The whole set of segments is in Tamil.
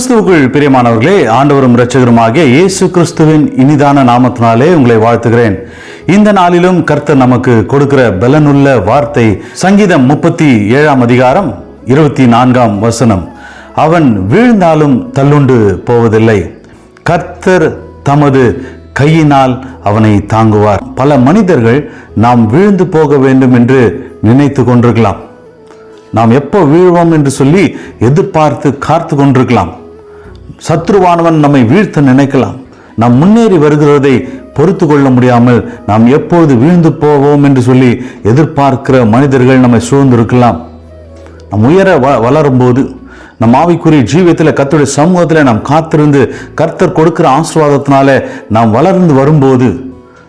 கிறிஸ்துவுக்குள் பிரியமானவர்களே ஆண்டவரும் இரட்சகருமாகிய இயேசு கிறிஸ்துவின் இனிதான நாமத்தினாலே உங்களை வாழ்த்துகிறேன். இந்த நாளிலும் கர்த்தர் நமக்கு கொடுக்கிற பலனுள்ள வார்த்தை சங்கீதம் முப்பத்தி ஏழாம் அதிகாரம் இருபத்தி நான்காம் வசனம். அவன் வீழ்ந்தாலும் தள்ளுண்டு போவதில்லை. கர்த்தர் தமது கையினால் அவனை தாங்குவார். பல மனிதர்கள் நாம் வீழ்ந்து போக வேண்டும் என்று நினைத்து கொண்டிருக்கலாம். நாம் எப்போ வீழ்வோம் என்று சொல்லி எதிர்பார்த்து காத்து கொண்டிருக்கலாம். சத்ருவானவன் நம்மை வீழ்த்த நினைக்கலாம். நாம் முன்னேறி வருகிறதை பொறுத்து கொள்ள முடியாமல் நாம் எப்போது வீழ்ந்து போவோம் என்று சொல்லி எதிர்பார்க்கிற மனிதர்கள் நம்மை சூழ்ந்திருக்கலாம். நம் உயர வ வளரும்போது நம் ஆவிக்குரிய ஜீவியத்தில் கத்துடைய சமூகத்தில் நாம் காத்திருந்து கர்த்தர் கொடுக்கிற ஆசீர்வாதத்தினால நாம் வளர்ந்து வரும்போது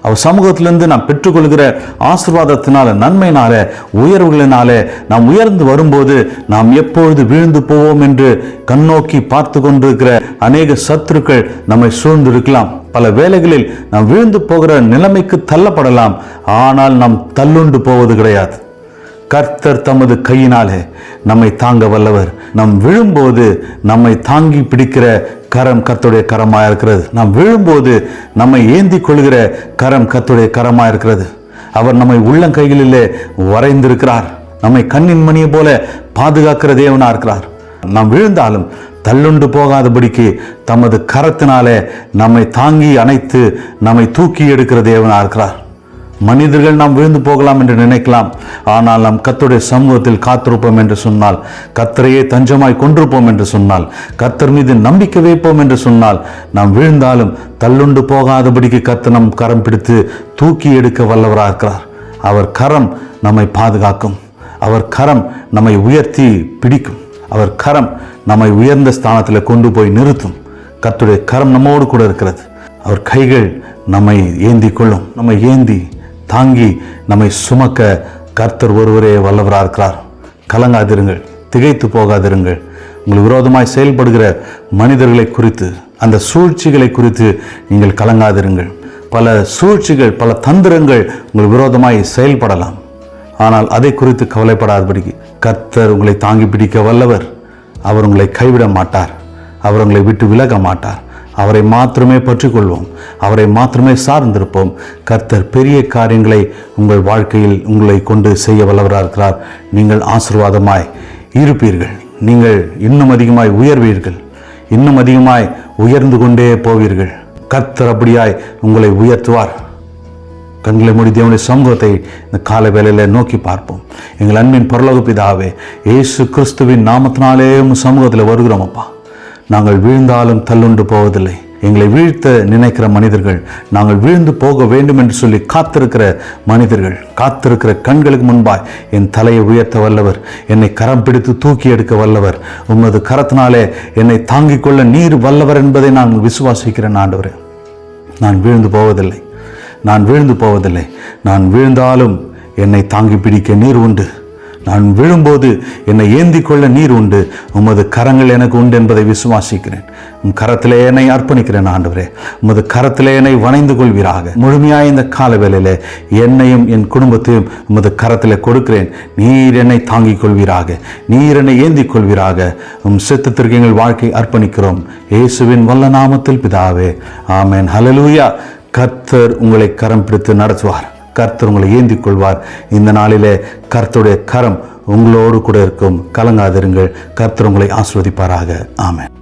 அவர் சமூகத்திலிருந்து நாம் பெற்றுக்கொள்கிற ஆசிர்வாதத்தினால நன்மையினால உயர்வுகளினால நாம் உயர்ந்து வரும்போது நாம் எப்பொழுது வீழ்ந்து போவோம் என்று கண்ணோக்கி பார்த்து கொண்டிருக்கிற அநேக சத்துருக்கள் நம்மை சூழ்ந்திருக்கலாம். பல வேளைகளில் நாம் வீழ்ந்து போகிற நிலைமைக்கு தள்ளப்படலாம். ஆனால் நாம் தள்ளுண்டு போவது கிடையாது. கர்த்தர் தமது கையினாலே நம்மை தாங்க வல்லவர். நம் விழும்போது நம்மை தாங்கி பிடிக்கிற கரம் கத்துடைய கரமாக இருக்கிறது. நாம் விழும்போது நம்மை ஏந்தி கொள்கிற கரம் கத்துடைய கரமாக இருக்கிறது. அவர் நம்மை உள்ளங்கைகளிலே வரைந்திருக்கிறார். நம்மை கண்ணின் மணியை போல பாதுகாக்கிற தேவனாக இருக்கிறார். நாம் விழுந்தாலும் தள்ளுண்டு போகாதபடிக்கு தமது கரத்தினாலே நம்மை தாங்கி அணைத்து நம்மை தூக்கி எடுக்கிற தேவனாக இருக்கிறார். மனிதர்கள் நாம் விழுந்து போகலாம் என்று நினைக்கலாம். ஆனால் நாம் கத்தருடைய சமூகத்தில் காத்திருப்போம் என்று சொன்னால் கத்தரையே தஞ்சமாய் கொண்டிருப்போம் என்று சொன்னால் கத்தர் மீது நம்பிக்கை வைப்போம் என்று சொன்னால் நாம் விழுந்தாலும் தள்ளுண்டு போகாதபடிக்கு கத்த நம் கரம் பிடித்து தூக்கி எடுக்க வல்லவராக இருக்கிறார். அவர் கரம் நம்மை பாதுகாக்கும். அவர் கரம் நம்மை உயர்த்தி பிடிக்கும். அவர் கரம் நம்மை உயர்ந்த ஸ்தானத்தில் கொண்டு போய் நிறுத்தும். கத்துடைய கரம் நம்மோடு கூட இருக்கிறது. அவர் கைகள் நம்மை ஏந்தி கொள்ளும். நம்மை ஏந்தி தாங்கி நம்மை சுமக்க கர்த்தர் ஒருவரே வல்லவராக இருக்கிறார். கலங்காதிருங்கள் திகைத்து போகாதிருங்கள். உங்கள் விரோதமாய் செயல்படுகிற மனிதர்களை குறித்து அந்த சூழ்ச்சிகளை குறித்து நீங்கள் கலங்காதிருங்கள். பல சூழ்ச்சிகள் பல தந்திரங்கள் உங்கள் விரோதமாய் செயல்படலாம். ஆனால் அதை குறித்து கவலைப்படாதபடிக்கு கர்த்தர் உங்களை தாங்கி பிடிக்க வல்லவர். அவர் உங்களை கைவிட மாட்டார். அவர் உங்களை விட்டு விலக மாட்டார். அவரை மாத்திரமே பற்றிக்கொள்வோம். அவரை மாத்திரமே சார்ந்திருப்போம். கர்த்தர் பெரிய காரியங்களை உங்கள் வாழ்க்கையில் உங்களை கொண்டு செய்ய வல்லவராக இருக்கிறார். நீங்கள் ஆசீர்வாதமாய் இருப்பீர்கள். நீங்கள் இன்னும் அதிகமாய் உயர்வீர்கள். இன்னும் அதிகமாய் உயர்ந்து கொண்டே போவீர்கள். கர்த்தர் அப்படியாய் உங்களை உயர்த்துவார். கண்களை மூடி தேவனுடைய சமூகத்தை இந்த கால வேலையில் நோக்கி பார்ப்போம். எங்கள் அன்பின் பரலோக பிதாவே இயேசு கிறிஸ்துவின் நாமத்தினாலே சமூகத்தில் வருகிறோம் அப்பா. நாங்கள் வீழ்ந்தாலும் தள்ளுண்டு போவதில்லை. எங்களை வீழ்த்த நினைக்கிற மனிதர்கள் நாங்கள் வீழ்ந்து போக வேண்டும் என்று சொல்லி காத்திருக்கிற மனிதர்கள் காத்திருக்கிற கண்களுக்கு முன்பாய் என் தலையை உயர்த்த வல்லவர் என்னை கரம் பிடித்து தூக்கி எடுக்க வல்லவர் உமது கரத்தினாலே என்னை தாங்கிக் கொள்ள நீர் வல்லவர் என்பதை நான் விசுவாசிக்கிறேன் ஆண்டவரே. நான் வீழ்ந்து போவதில்லை. நான் வீழ்ந்து போவதில்லை. நான் வீழ்ந்தாலும் என்னை தாங்கி பிடிக்க நீர் உண்டு. நான் விழும்போது என்னை ஏந்தி கொள்ள நீர் உண்டு. உமது கரங்கள் எனக்கு உண்டு என்பதை விசுவாசிக்கிறேன். உம் கரத்திலே என்னை அர்ப்பணிக்கிறேன் ஆண்டவரே. உமது கரத்திலே என்னை வணைந்து கொள்வீராக. முழுமையாய் இந்த கால வேலையில் என்னையும் என் குடும்பத்தையும் உமது கரத்தில் கொடுக்கிறேன். நீர் என்னை தாங்கிக் கொள்வீராக. நீர் என்னை ஏந்திக் கொள்வீராக. உம் சித்தத்திற்கு எங்கள் வாழ்க்கை அர்ப்பணிக்கிறோம். இயேசுவின் வல்ல நாமத்தில் பிதாவே. ஆமேன். ஹலலூயா கர்த்தர் உங்களை கரம் பிடித்து நடத்துவார். கர்த்தர் உங்களை ஏந்திக் கொள்வார் இந்த நாளிலே கர்த்தருடைய கரம் உங்களோடு கூட இருக்கும். கலங்காதிருங்கள். கர்த்தர் உங்களை ஆஸ்வதிப்பாராக ஆமேன்.